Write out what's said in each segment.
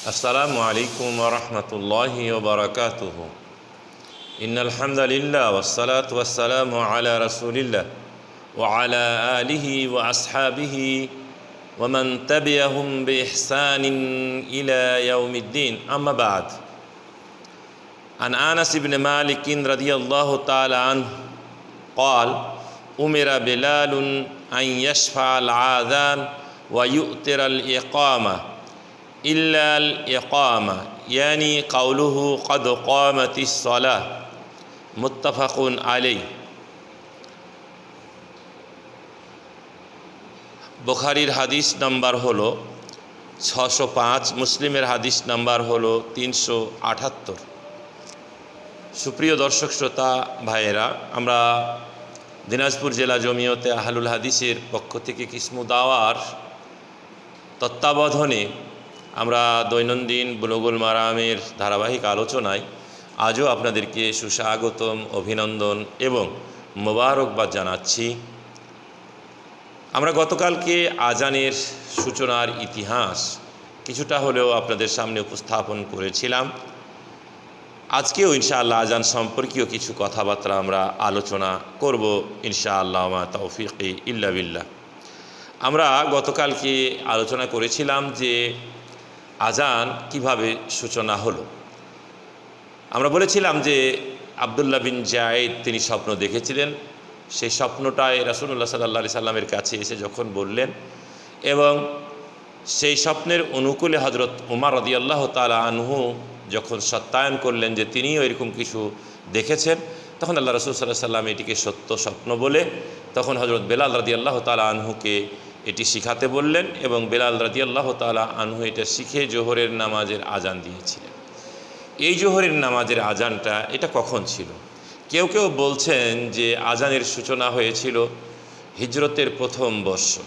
السلام عليكم ورحمة الله وبركاته. إن الحمد لله والصلاة والسلام على رسول الله وعلى آله وأصحابه ومن تبعهم بإحسان إلى يوم الدين. أما بعد عن آنس بن مالك رضي الله تعالى عنه قال أمر بلال أن يشفع العاذان ويؤتر الإقامة. ইল্লাল ইকামা, ইয়ানি কাউলুহু কদ কামাতিস মুত্তাফাকুন আলাইহি। বুখারির হাদিস নাম্বার হলো ছশো পাঁচ, মুসলিমের হাদিস নাম্বার হলো তিনশো আটাত্তর। সুপ্রিয় দর্শক শ্রোতা, ভাইয়েরা, আমরা দিনাজপুর জেলা জমিয়তে আহলুল হাদিসের পক্ষ থেকে কিসমু দাওয়ার তত্ত্বাবধানে আমরা দৈনন্দিন বুলগুল মারামের ধারাবাহিক আলোচনায় আজও আপনাদেরকে সুস্বাগতম, অভিনন্দন এবং মোবারকবাদ জানাচ্ছি। আমরা গতকালকে আজানের সূচনার ইতিহাস কিছুটা হলেও আপনাদের সামনে উপস্থাপন করেছিলাম। আজকেও ইনশাআল্লাহ আজান সম্পর্কীয় কিছু কথাবার্তা আমরা আলোচনা করব, ইনশাআল্লাহ মা তৌফিক ইল্লা বিল্লাহ। আমরা গতকালকে আলোচনা করেছিলাম যে আজান কীভাবে সূচনা হলো? আমরা বলেছিলাম যে আবদুল্লাহ বিন জায়েদ তিনি স্বপ্ন দেখেছিলেন। সেই স্বপ্নটায় রাসুল্লাহ সাল্লা সাল্লামের কাছে এসে যখন বললেন এবং সেই স্বপ্নের অনুকূলে হজরত উমার রদিয়াল্লাহ তালা আনহু যখন সত্যায়ন করলেন যে তিনিও এরকম কিছু দেখেছেন, তখন আল্লাহ রসুল সাল্লাহ সাল্লাম এটিকে সত্য স্বপ্ন বলে, তখন হজরত বেলাল রাদি আল্লাহ তালা আনহুকে এটি শিখাতে বললেন এবং বেলাল রাদি আল্লাহ তালা আনহু এটা শিখে জোহরের নামাজের আজান দিয়েছিলেন। এই জোহরের নামাজের আজানটা এটা কখন ছিল? কেউ কেউ বলছেন যে আজানের সূচনা হয়েছিল হিজরতের প্রথম বর্ষ।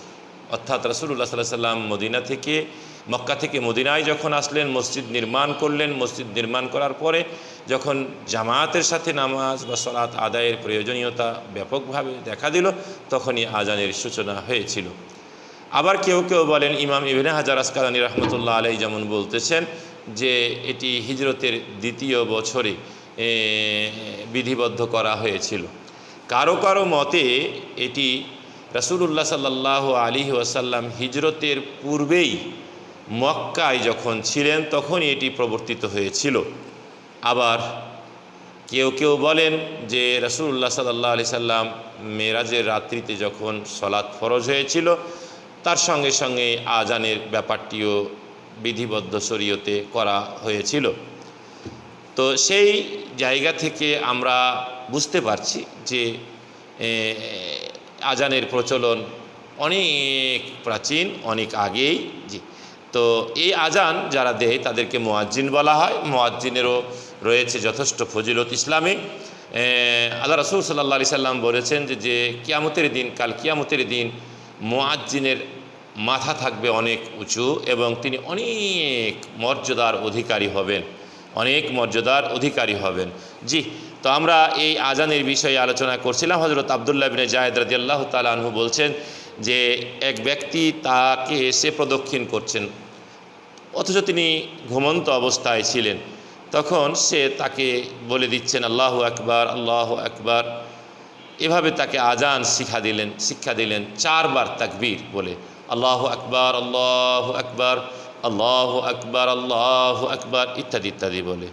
অর্থাৎ রসুল্লাহ সাল্লাহ সাল্লাম মদিনা থেকে, মক্কা থেকে মদিনায় যখন আসলেন, মসজিদ নির্মাণ করলেন, মসজিদ নির্মাণ করার পরে যখন জামায়াতের সাথে নামাজ বা সলাৎ আদায়ের প্রয়োজনীয়তা ব্যাপকভাবে দেখা দিল, তখনই আজানের সূচনা হয়েছিল। আবার কেউ কেউ বলেন ইমাম ইবিন হাজার আসকালানি রহমতুল্লাহ আলাই যেমন বলতেছেন যে এটি হিজরতের দ্বিতীয় বছরে বিধিবদ্ধ করা হয়েছিল। কারও কারও মতে এটি রসুল্লাহ সাল্লাহ আলী ওয়াসাল্লাম হিজরতের পূর্বেই মক্কায় যখন ছিলেন তখনই এটি প্রবর্তিত হয়েছিল। আবার কেউ কেউ বলেন যে রসুল্লাহ সাল্লাহ আলি সাল্লাম মেরাজের রাত্রিতে যখন সলাৎ ফরজ হয়েছিল তার সঙ্গে সঙ্গে আজানের ব্যাপারটিও বিধিবদ্ধ শরীয়তে করা হয়েছিল। তো সেই জায়গা থেকে আমরা বুঝতে পারছি যে আজানের প্রচলন অনেক প্রাচীন, অনেক আগেই, জি। তো এই আজান যারা দেয় তাদেরকে মোয়াজ্জিন বলা হয়। মোয়াজ্জিনেরও রয়েছে যথেষ্ট ফজিলত ইসলামে। আল্লাহ রসুল সাল্লা সাল্লাম বলেছেন যে কিয়ামতের দিন, কাল কিয়ামতের দিন মোয়াজ্জিনের মাথা থাকবে অনেক উঁচু এবং তিনি অনেক মর্যাদার অধিকারী হবেন। অনেক মর্যাদার অধিকারী হবেন। জি, তো আমরা এই আজানের বিষয়ে আলোচনা করছিলাম। হজরত আবদুল্লাহ বিনে জায়দ রাজি আল্লাহ তালু বলছেন যে, এক ব্যক্তি তাকে এসে প্রদক্ষিণ করছেন। অথচ তিনি ঘুমন্ত অবস্থায় ছিলেন। তখন সে তাকে বলে দিচ্ছেন, আল্লাহ আকবার আল্লাহ আকবার। এভাবে তাকে আজান শিখা দিলেন, শিক্ষা দিলেন, চারবার তাকবীর বলে, আল্লাহ আকবার আল্লাহ আকবার আল্লাহ আকবার আল্লাহ আকবার, ইত্যাদি ইত্যাদি বলে।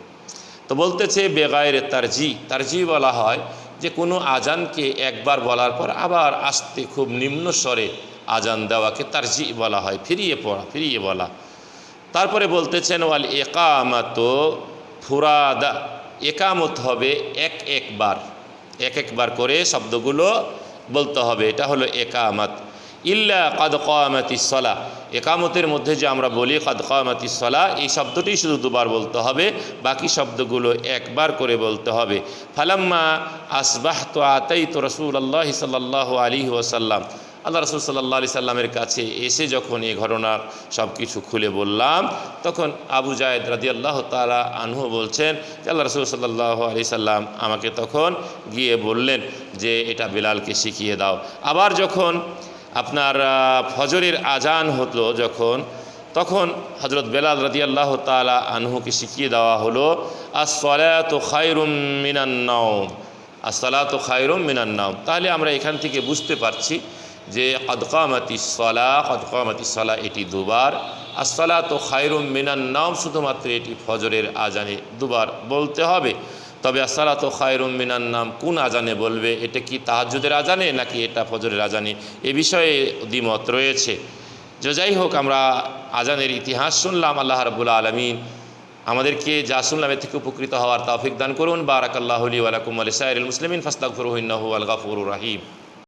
তো বলতেছে, বেগায়ের তারজি তারজি বলা হয় যে কোনো আজানকে একবার বলার পর আবার আসতে খুব নিম্ন স্বরে আজান দেওয়াকে তারজি বলা হয়, ফিরিয়ে পড়া, ফিরিয়ে বলা। তারপরে বলতেছেন, ওয়াল একামাত ফুরাদা, একামত হবে এক একবার এক একবার করে শব্দগুলো বলতে হবে। এটা হলো একামত। ইল্লা কাদ কামাতি সলা। একামতের মধ্যে যে আমরা বলি কাদ কামাতি সলা, এই শব্দটি শুধু দুবার বলতে হবে, বাকি শব্দগুলো একবার করে বলতে হবে। ফালাম্মা আসবাহ তো আতাই তো রসুল আল্লাহ সাল্লাহ আলী ওসাল্লাম আল্লাহ রসুল সাল্লাহ আলি সাল্লামের কাছে এসে যখন এই ঘটনার সব কিছু খুলে বললাম, তখন আবু জায়দ রাদি আল্লাহ তালা আনহু বলছেন যে আল্লাহ রসুল সাল্লাহ আলি সাল্লাম আমাকে তখন গিয়ে বললেন যে এটা বেলালকে শিখিয়ে দাও। আবার যখন আপনার ফজরের আজান হতো যখন, তখন হজরত বেলাল রাদিয়াল্লাহ তালা আনহুকে শিখিয়ে দেওয়া হলো আসলাত খায়রুম মিনান্নাম আসলাত খায়রুম মিনান্নাম তাহলে আমরা এখান থেকে বুঝতে পারছি যে কদকামতি সলা কদকামতি সলা এটি দুবার। আসলাত খায়রুম মিনান নাম শুধুমাত্র এটি ফজরের আজানে দুবার বলতে হবে। তবে আসসালাত খায়রুম মিনান নাম কোন আজানে বলবে? এটা কি তাহাজুদের আজানে নাকি এটা ফজরের আজানে এ বিষয়ে দ্বিমত রয়েছে। যে যাই হোক, আমরা আজানের ইতিহাস শুনলাম, আল্লাহ রাবুল আলমিন আমাদেরকে যা শুনলাম এর থেকে উপকৃত হওয়ার তৌফিক দান করুন। বারাকাল্লাহ আলী ওয়ালাকুম আলী সাইরুল মুসলিমিন ফাস্তাক ফরুহিন্নাহু আল গাফুর রাহিম।